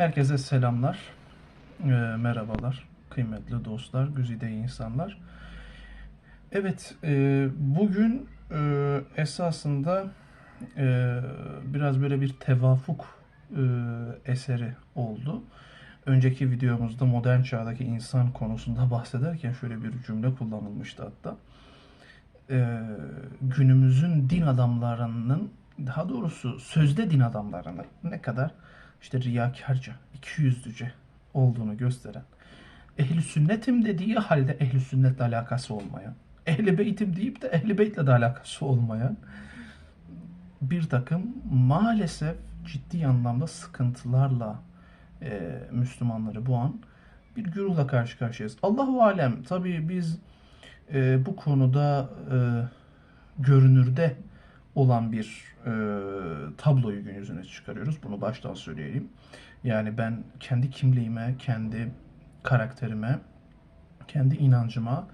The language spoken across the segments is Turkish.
Herkese selamlar, e, merhabalar, kıymetli dostlar, güzide insanlar. Evet, e, bugün e, esasında e, biraz böyle bir tevafuk e, eseri oldu. Önceki videomuzda modern çağdaki insan konusunda bahsederken şöyle bir cümle kullanılmıştı hatta. E, günümüzün din adamlarının, daha doğrusu sözde din adamlarının ne kadar işte riyakarca, ikiyüzlüce olduğunu gösteren, ehli sünnetim dediği halde ehli sünnetle alakası olmayan, ehli beytim deyip de ehli beytle de alakası olmayan bir takım maalesef ciddi anlamda sıkıntılarla e, Müslümanları boğan bir güruhla karşı karşıyayız. Allahu alem tabii biz e, bu konuda e, görünürde olan bir e, tabloyu gün yüzüne çıkarıyoruz. Bunu baştan söyleyeyim. Yani ben kendi kimliğime, kendi karakterime, kendi inancıma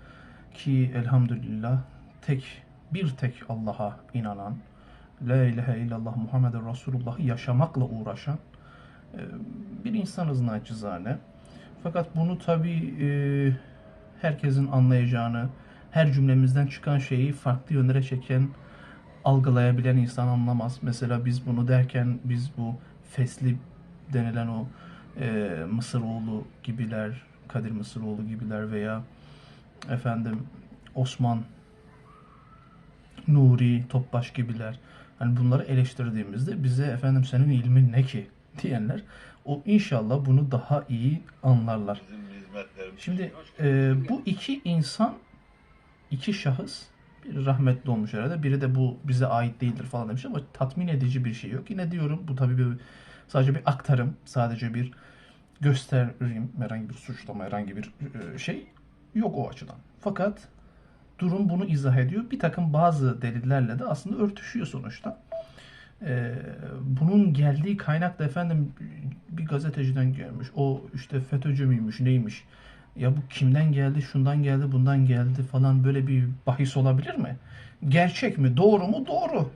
ki elhamdülillah tek bir tek Allah'a inanan, La ilahe illallah Muhammeden Resulullah'ı yaşamakla uğraşan e, bir insanız naçizane. Fakat bunu tabi herkesin anlayacağını, her cümlemizden çıkan şeyi farklı yönlere çeken, algılayabilen insan anlamaz. Mesela biz bunu derken biz bu fesli denilen o e, Mısıroğlu gibiler, Kadir Mısıroğlu gibiler veya efendim Osman Nuri, Topbaş gibiler. Hani bunları eleştirdiğimizde bize efendim senin ilmin ne ki diyenler o inşallah bunu daha iyi anlarlar. Şimdi e, bu iki insan, iki şahıs bir rahmetli olmuş herhalde. Biri de bu bize ait değildir falan demiş ama tatmin edici bir şey yok. Yine diyorum bu tabii bir sadece bir aktarım, sadece bir gösterim, herhangi bir suçlama, herhangi bir e, şey yok o açıdan. Fakat durum bunu izah ediyor. Bir takım bazı delillerle de aslında örtüşüyor sonuçta. Ee, bunun geldiği kaynak da efendim bir gazeteciden gelmiş. O işte FETÖ'cü müymüş neymiş? Ya bu kimden geldi, şundan geldi, bundan geldi falan böyle bir bahis olabilir mi? Gerçek mi? Doğru mu? Doğru.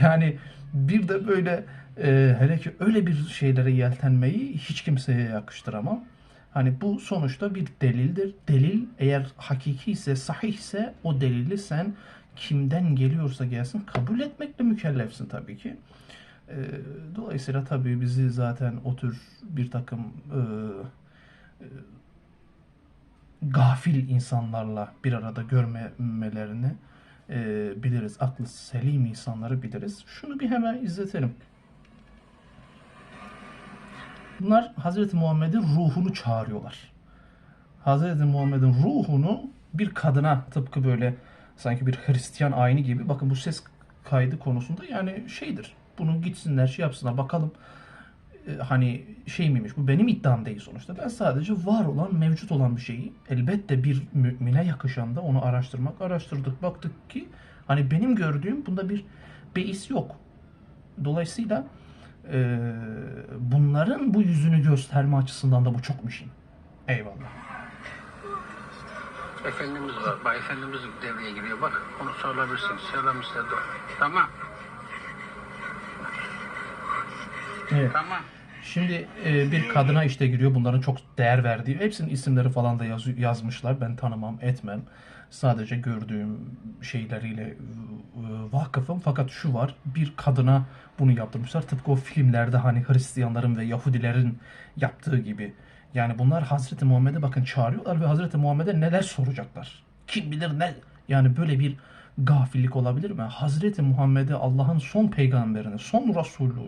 Yani bir de böyle e, hele ki öyle bir şeylere yeltenmeyi hiç kimseye yakıştıramam. Hani bu sonuçta bir delildir. Delil eğer hakiki ise, sahih ise o delili sen kimden geliyorsa gelsin kabul etmekle mükellefsin tabii ki. Ee, dolayısıyla tabii bizi zaten o tür bir takım e, e, gafil insanlarla bir arada görmemelerini e, biliriz. Aklı selim insanları biliriz. Şunu bir hemen izletelim. Bunlar Hazreti Muhammed'in ruhunu çağırıyorlar. Hazreti Muhammed'in ruhunu bir kadına tıpkı böyle sanki bir Hristiyan ayini gibi. Bakın bu ses kaydı konusunda yani şeydir. Bunu gitsinler şey yapsınlar bakalım e, hani şey miymiş bu benim iddiam değil sonuçta. Ben sadece var olan mevcut olan bir şeyi elbette bir mümine yakışan da onu araştırmak araştırdık. Baktık ki hani benim gördüğüm bunda bir beis yok. Dolayısıyla e, bunların bu yüzünü gösterme açısından da bu çok mühim. Eyvallah. Efendimiz var. Bak Efendimiz devreye giriyor. Bak onu sorabilirsiniz. Selam istedi. Tamam. Evet. Tamam. Şimdi e, bir kadına işte giriyor bunların çok değer verdiği. Hepsinin isimleri falan da yaz- yazmışlar. Ben tanımam, etmem. Sadece gördüğüm şeyleriyle e, vakıfım. Fakat şu var. Bir kadına bunu yaptırmışlar. Tıpkı o filmlerde hani Hristiyanların ve Yahudilerin yaptığı gibi. Yani bunlar Hazreti Muhammed'e bakın çağırıyorlar ve Hazreti Muhammed'e neler soracaklar. Kim bilir ne? Yani böyle bir gafillik olabilir mi? Hazreti Muhammed'e Allah'ın son peygamberini, son Resulü,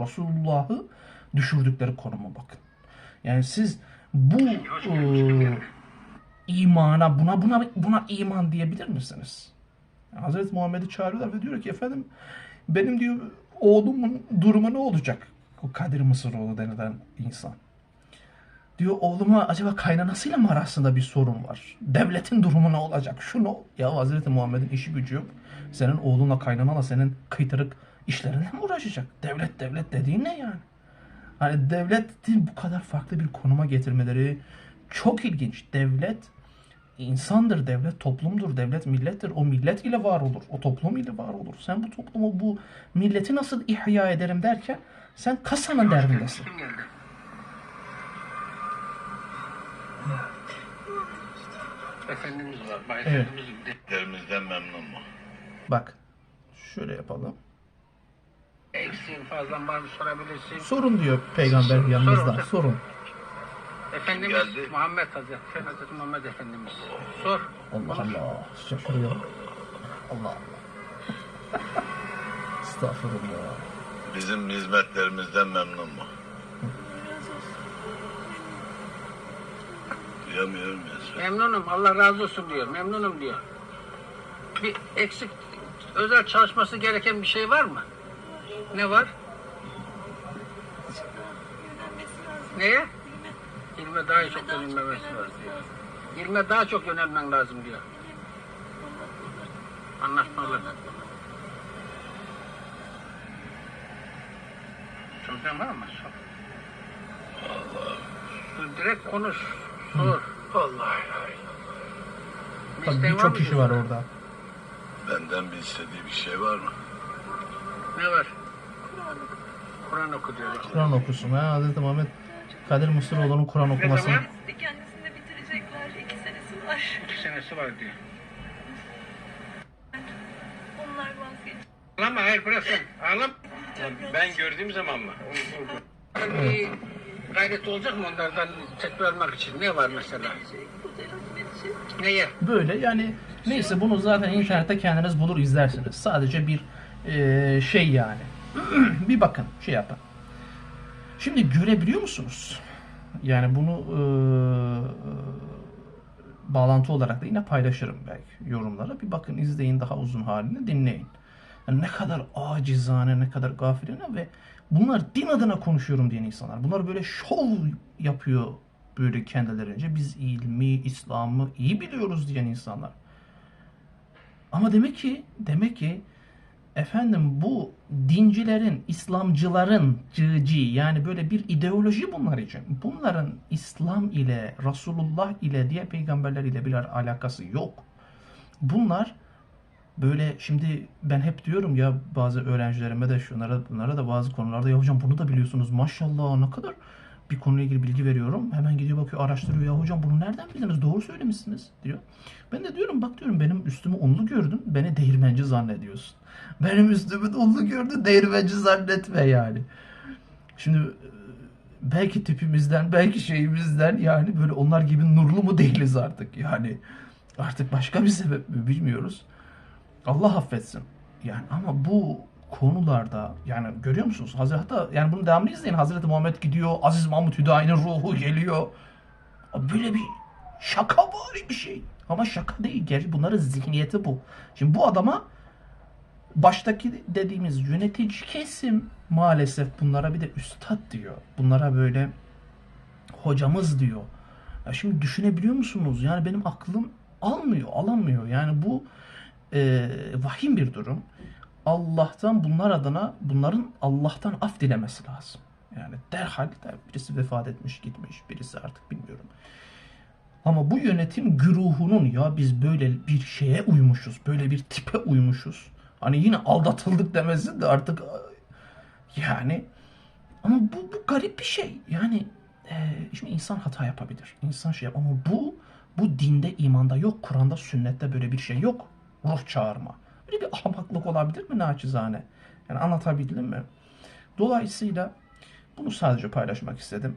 Resulullah'ı düşürdükleri konuma bakın. Yani siz bu e, imana buna buna buna iman diyebilir misiniz? Hazreti Muhammed'i çağırıyorlar ve diyor ki efendim benim diyor oğlumun durumu ne olacak? O Kadir Mısıroğlu denilen insan. Diyor oğluma acaba kaynanasıyla mı arasında bir sorun var? Devletin durumu ne olacak? Şu ne? Ya Hazreti Muhammed'in işi gücü yok. Senin oğlunla kaynananla senin kıytırık işlerinle mi uğraşacak? Devlet devlet dediğin ne yani? Hani devleti bu kadar farklı bir konuma getirmeleri çok ilginç. Devlet insandır, devlet toplumdur, devlet millettir. O millet ile var olur, o toplum ile var olur. Sen bu toplumu, bu milleti nasıl ihya ederim derken sen kasanın derdindesin. Efendimiz var. Bak Evet. Memnun mu? Bak şöyle yapalım. Eksiğin fazlan var mı sorabilirsin. Sorun diyor peygamber Sorun, yanınızda. sorun. Sorun. Efendimiz geldi? Muhammed Hazretleri, Hazreti Muhammed Efendimiz. Sor. Allah Allah. Şaşırıyorum. Allah Allah. Estağfurullah. Bizim hizmetlerimizden memnun mu? Duyamıyorum ya. Memnunum. Allah razı olsun diyor. Memnunum diyor. Bir eksik özel çalışması gereken bir şey var mı? Ne var? Neye? İlme daha çok yönelmemesi lazım diyor. İlme daha çok yönelmen lazım diyor. Anlaşmalı. Soracağım var mı? Dur, Direkt konuş. Sor. Vallahi Bir Tabii isteğin birçok mı kişi var orada. benden bir istediği bir şey var mı? Ne var? Kur'an oku diyor. Kur'an okusun. Ha, Hazreti Muhammed Kadir Mısıroğlu'nun Kur'an okumasını. zaman? Kendisini de bitirecekler. İki senesi var. İki senesi var diyor. Onlar vazgeç. Ağlama hayır bırak sen. Ağlam. Ben gördüğüm zaman mı? Bir gayret olacak mı onlardan tekrar almak için? Ne var mesela? Neye? Böyle yani neyse bunu zaten internette kendiniz bulur izlersiniz. Sadece bir eee, şey yani. bir bakın şey yapın. Şimdi görebiliyor musunuz? Yani bunu eee, bağlantı olarak da yine paylaşırım belki yorumlara. Bir bakın izleyin daha uzun halini dinleyin. Yani ne kadar acizane, ne kadar gafilane ve bunlar din adına konuşuyorum diyen insanlar. Bunlar böyle şov yapıyor böyle kendilerince. Biz ilmi, İslam'ı iyi biliyoruz diyen insanlar. Ama demek ki, demek ki efendim bu dincilerin, İslamcıların cıcı yani böyle bir ideoloji bunlar için. Bunların İslam ile, Resulullah ile, diğer peygamberler ile bir alakası yok. Bunlar böyle şimdi ben hep diyorum ya bazı öğrencilerime de şunlara bunlara da bazı konularda ya hocam bunu da biliyorsunuz maşallah ne kadar bir konuyla ilgili bilgi veriyorum. Hemen gidiyor bakıyor araştırıyor ya hocam bunu nereden bildiniz doğru söylemişsiniz diyor. Ben de diyorum bak diyorum benim üstümü unlu gördün beni değirmenci zannediyorsun. Benim üstümü unlu gördün değirmenci zannetme yani. Şimdi e, belki tipimizden belki şeyimizden yani böyle onlar gibi nurlu mu değiliz artık yani. Artık başka bir sebep mi bilmiyoruz. Allah affetsin. Yani ama bu konularda yani görüyor musunuz? Hazreti hatta yani bunun devamını izleyin. Hazreti Muhammed gidiyor. Aziz Mahmut Hüdayi'nin ruhu geliyor. Böyle bir şaka bari bir şey. Ama şaka değil. Gerçi bunların zihniyeti bu. Şimdi bu adama baştaki dediğimiz yönetici kesim maalesef bunlara bir de üstad diyor. Bunlara böyle hocamız diyor. Ya şimdi düşünebiliyor musunuz? Yani benim aklım almıyor, alamıyor. Yani bu e, vahim bir durum. Allah'tan bunlar adına bunların Allah'tan af dilemesi lazım. Yani derhal der, birisi vefat etmiş gitmiş birisi artık bilmiyorum. Ama bu yönetim güruhunun ya biz böyle bir şeye uymuşuz, böyle bir tipe uymuşuz. Hani yine aldatıldık demesin de artık yani ama bu, bu garip bir şey. Yani e, şimdi insan hata yapabilir. İnsan şey yap ama bu bu dinde, imanda yok. Kur'an'da, sünnette böyle bir şey yok. Ruh çağırma. Böyle bir ahmaklık olabilir mi naçizane? Yani anlatabildim mi? Dolayısıyla bunu sadece paylaşmak istedim.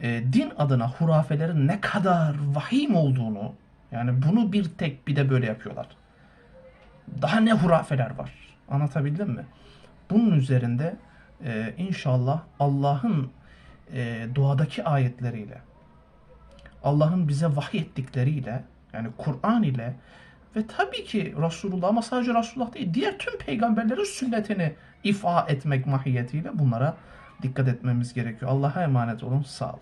E, din adına hurafelerin ne kadar vahim olduğunu yani bunu bir tek bir de böyle yapıyorlar. Daha ne hurafeler var. Anlatabildim mi? Bunun üzerinde e, inşallah Allah'ın e, doğadaki ayetleriyle Allah'ın bize vahyettikleriyle yani Kur'an ile ve tabii ki Resulullah ama sadece Resulullah değil diğer tüm peygamberlerin sünnetini ifa etmek mahiyetiyle bunlara dikkat etmemiz gerekiyor. Allah'a emanet olun. Sağ olun.